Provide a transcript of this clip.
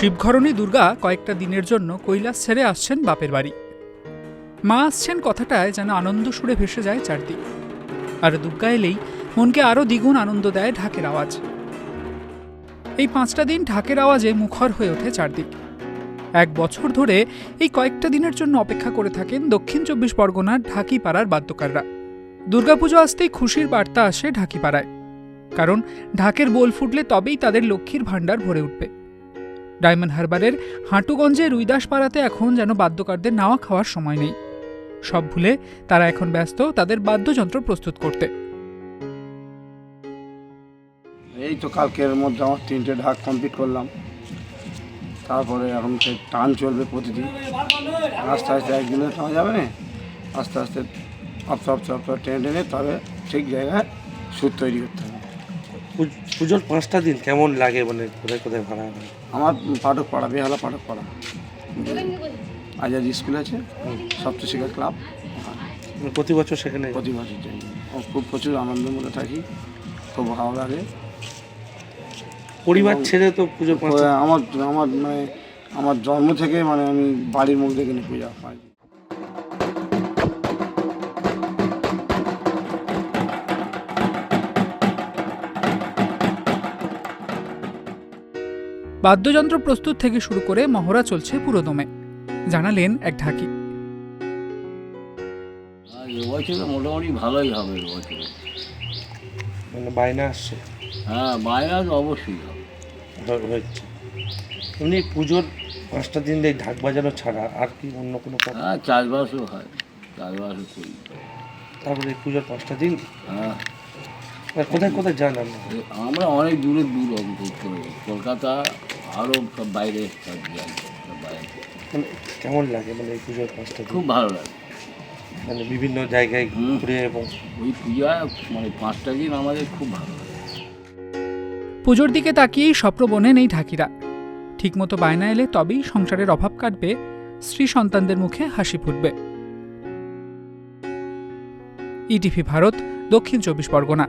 শিবঘরণী দুর্গা কয়েকটা দিনের জন্য কৈলাস ছেড়ে আসছেন বাপের বাড়ি। মা আসছেন কথাটায় যেন আনন্দ সুরে ভেসে যায় চারদিক। আর দুর্গা এলেই মনকে আরও দ্বিগুণ আনন্দ দেয় ঢাকের আওয়াজ। এই পাঁচটা দিন ঢাকের আওয়াজে মুখর হয়ে ওঠে চারদিক। এক বছর ধরে এই কয়েকটা দিনের জন্য অপেক্ষা করে থাকেন দক্ষিণ চব্বিশ পরগনার ঢাকিপাড়ার বাদ্যকাররা। দুর্গাপুজো আসতেই খুশির বার্তা আসে ঢাকিপাড়ায়। কারণ ঢাকের বোল ফুটলে তবেই তাদের লক্ষ্মীর ভাণ্ডার ভরে উঠবে। ডায়মন্ড হারবারের হাঁটুগঞ্জে রুইদাসপাড়াতে এখন যেন বাদ্যকারদের নাওয়া খাওয়ার সময় নেই। সব ভুলে তারা এখন ব্যস্ত তাদের বাদ্যযন্ত্র প্রস্তুত করতে। এই তো কালকের মধ্যে আমার তিনটে ঢাক কমপ্লিট করলাম। তারপরে এখন সে টান চলবে প্রতিদিন। আস্তে আস্তে একদিনে টানা যাবে না। আস্তে আস্তে আস্তে আস্তে আস্তে টেনে টেনে তবে ঠিক জায়গায় সুর তৈরি করতে হবে। পুজোর পাঁচটা দিন কেমন লাগে মানে কোথায় কোথায় ভাড়া আমার পাঠক পাড়া বেহালা পাঠক পাড়া। আজাদ স্কুল আছে সপ্তশিখা ক্লাব। মানে প্রতি বছর সেখানে? প্রতি বছর যাই। খুব প্রচুর আনন্দের মধ্যে থাকি খুব ভালো লাগে। পরিবার ছেড়ে তো ও আমার আমার মানে আমার জন্ম থেকে মানে আমি বাড়ির মুখ দেখে পূজা পাই বাদ্যযন্ত্র প্রস্তুত থেকে শুরু করে মহড়া চলছে পুরোদমে। জানালেন এক ঢাকি। আর এবছরে মোটামুটি ভালোই হবে এবছরে। মানে বায়না আসছে? হ্যাঁ বায়না তো অবশ্যই হবে। হচ্ছে এমনি পুজোর পাঁচটা দিন এই ঢাক বাজানো ছাড়া আর কি অন্য কোনো হ্যাঁ চাষবাসও হয় চাষবাসও করি। তারপরে পুজোর পাঁচটা দিন? হ্যাঁ। কোথায় কোথায় যান আমরা অনেক দূরে দূর কলকাতা আরও সব বাইরে সব যাই সব বাইরে। মানে কেমন লাগে মানে এই পুজোর পাঁচটা খুব ভালো লাগে। মানে বিভিন্ন জায়গায়। ঘুরে এবং ওই পূজা মানে পাঁচটা দিন আমাদের খুব ভালো লাগে। পুজোর দিকে তাকিয়েই স্বপ্নবনে নেই ঢাকিরা। ঠিকমতো বায়না এলে তবেই সংসারের অভাব কাটবে স্ত্রী সন্তানদের মুখে হাসি ফুটবে। ইটিভি ভারত দক্ষিণ চব্বিশ পরগনা।